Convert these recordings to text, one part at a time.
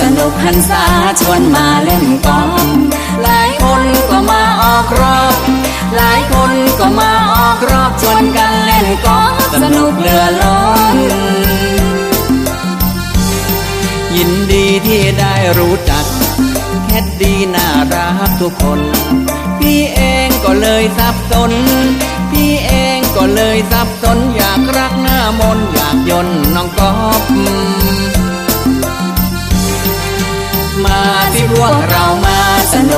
สนุกหันษาชวนมาเล่นกอล์ฟหลายคนก็มาออกรอบ หลายคนก็มาออกรอบชวนกันเล่นกอล์ฟสนุกเหลือล้นยินดีที่ได้รู้จัก แคดดีน่ารักทุกคน พี่เองก็เลยสับสน พี่เองก็เลยสับสนอยากรักหน้ามนอยากยนต์น้องกอบ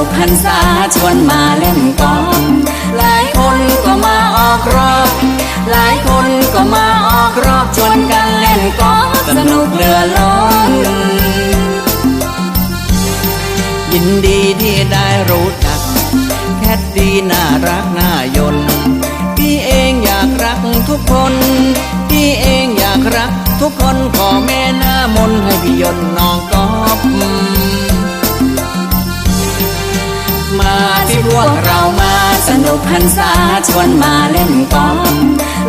สนุกหันษาชวนมาเล่นกอล์ฟหลายคนก็มาออกรอบ หลายคนก็มาออกรอบชวนกันเล่นกอล์ฟสนุกเหลือล้นยินดีที่ได้รู้จัก แคดดีน่ารักน่ายนพี่เองอยากรักทุกคนพี่เองอยากรักทุกคนขอแม่หน้ามนให้พี่ยนต์น้องกอบ นุกหันษาชวนมาเล่นกอล์ฟ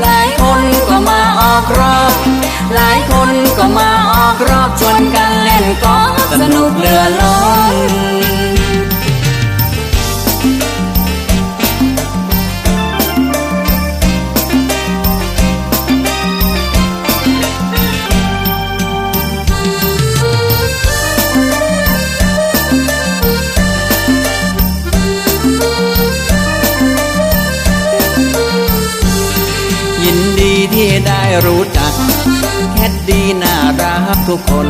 หลายคนก็มาออกรอบ หลายคนก็มาออกรอบชวนกันเล่นกอล์ฟสนุกเหลือล้น รู้จัก แคดดีน่ารักทุกคน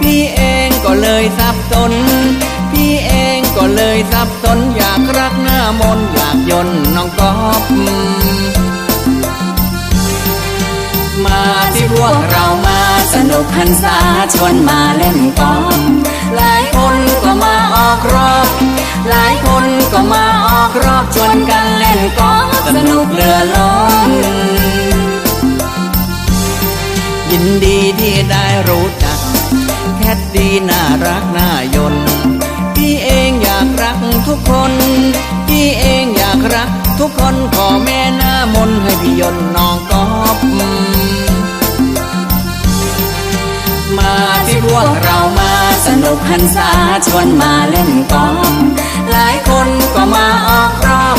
พี่เองก็เลยสับสน พี่เองก็เลยสับสน อยากรักหน้ามนอยากยนต์น้องกอบมาที่พวกเรามาสนุกหันษาชวนมาเล่นกอล์ฟหลายคนก็มาออกรอบ หลายคนก็มาออกรอบชวนกันเล่นกอล์ฟสนุกเหลือล้ ยินดีที่ได้รู้จัก แคดดีน่ารักน่ายนพี่เองอยากรักทุกคน พี่เองอยากรักทุกคนขอแม่หน้ามนให้พี่ยนน้องกอบมาที่พวกเรามาสนุกหันษาชวนมาเล่นกอล์ฟหลายคนก็มาออกรอบ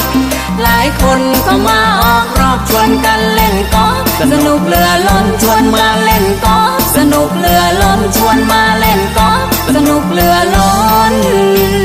หลายคนก็มาออกรอบชวนกันเล่นกอล์ฟสนุกเหลือล้นชวนมา ชวนมาเล่นก็สนุกเหลือล้น